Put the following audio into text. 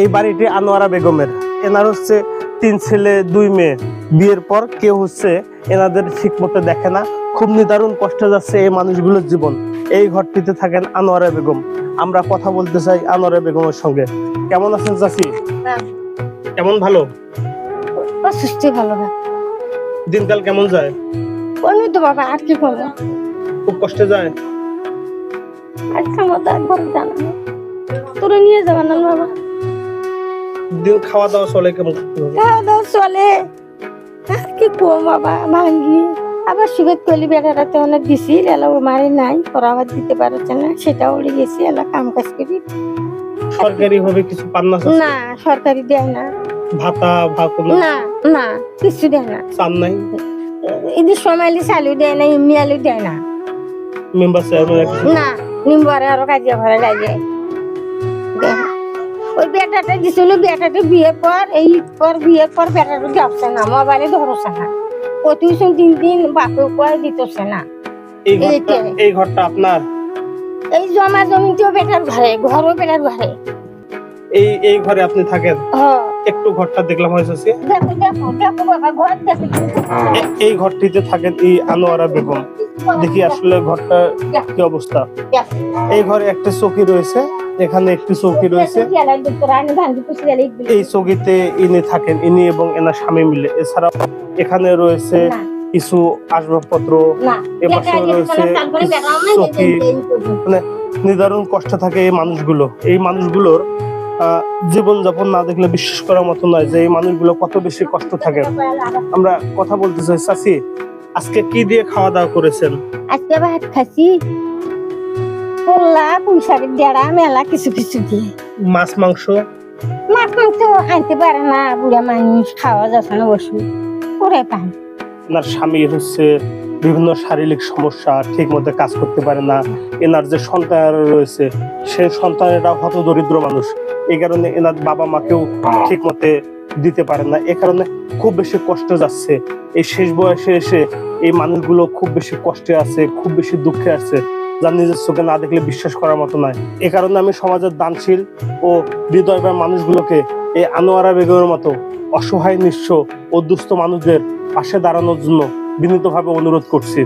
এই বাড়িটি আনোয়ারা বেগমের। এনার হচ্ছে তিন ছেলে দুই মেয়ে। বিয়ের পর কেউ হচ্ছে এনাদের ঠিক মতো দেখে না। খুব নিদারুণ কষ্টে যাচ্ছে এই মানুষগুলোর জীবন। এই ঘরটিতে থাকেন আনোয়ারা বেগম। আমরা কথা বলতে চাই আনোয়ারা বেগমের সঙ্গে। কেমন আছেন চাচি? হ্যাঁ। কেমন ভালো? অসুস্থ ভালো না। দিনকাল কেমন যায়? তো বাবা আর কি করব? খুব কষ্টে যায়? আজকে মতো একবার জানা তোরা নিয়ে যাবে না বাবা? খাওয়া দাওয়া চলে কেমন খাওয়া দাওয়া চলে। আর কি কম বাবা ভাঙ্গি আবার সুগত কলি বেড়াতে অনেক দিছি এলা ও মারি নাই ওরা আবার দিতে পারছে না সেটা উড়ে গেছি এলা কাম কাজ করি। সরকারি ভাবে কিছু পান না না সরকারি দেয় না। ভাতা বা কোনো না না কিছু দেয় না। চান নাই? এদের সময়লি চালু দেয় না এমনি আলু দেয় না। মেম্বার না নিম্বরে আরও কাজিয়া ভরে লাগে দেয়। ওই বেটাটা দিছিল বেটাটা বিয়ের পর এই পর বিয়ের পর বেটাটা যাচ্ছে না মোবাইলে ধরছে না। প্রতিদিন তিন দিন বাপে কয়ে দিতেছে না। এই ঘরটা এই ঘরটা আপনার? এই জমা জমিতেও বেটার ঘরে ঘরও বেটার ঘরে। এই এই ঘরে আপনি থাকেন? একটু ঘরটা দেখলাম হয়েছে দেখো দেখো দেখো বাবা ঘর দেখো। এই ঘরটিতে থাকেন এই আনোয়ারা বেগম। দেখি আসলে ঘরটা কি অবস্থা। এই ঘরে একটা চৌকি রয়েছে। এখানে একটি চৌকি রয়েছে। এই চৌকিতে ইনি থাকেন ইনি এবং এনার স্বামী মিলে। এছাড়াও এখানে রয়েছে কিছু আসবাবপত্র রয়েছে চৌকি। মানে নিদারুণ কষ্ট থাকে এই মানুষগুলো। এই মানুষগুলোর জীবনযাপন না দেখলে বিশ্বাস করার মতো নয় যে এই মানুষগুলো কত বেশি কষ্ট থাকে আমরা কথা বলতে চাই চাচি আজকে কি দিয়ে খাওয়া দাওয়া করেছেন? আজকে ভাত মেলা কিছু কিছু দিয়ে। মাছ মাংস? মাছ মাংস আনতে পারে না বুড়া মানুষ খাওয়া যাচ্ছে না ওষুধ করে পান এনার স্বামীর হচ্ছে বিভিন্ন শারীরিক সমস্যা ঠিক মতো কাজ করতে পারে না। এনার যে সন্তান রয়েছে সেই সন্তানেরা হত দরিদ্র মানুষ। এই কারণে এনার বাবা মাকেও ঠিক মতে দিতে পারে না। এ কারণে খুব বেশি কষ্ট যাচ্ছে। এই শেষ বয়সে এসে এই মানুষগুলো খুব বেশি কষ্টে আছে খুব বেশি দুঃখে আছে। যা নিজের চোখে না দেখলে বিশ্বাস করার মতো নয়। এ কারণে আমি সমাজের দানশীল ও হৃদয়বার মানুষগুলোকে এই আনোয়ারা বেগমের মতো অসহায়, নিঃস্ব ও দুস্থ মানুষদের পাশে দাঁড়ানোর জন্য বিনীতভাবে অনুরোধ করছি।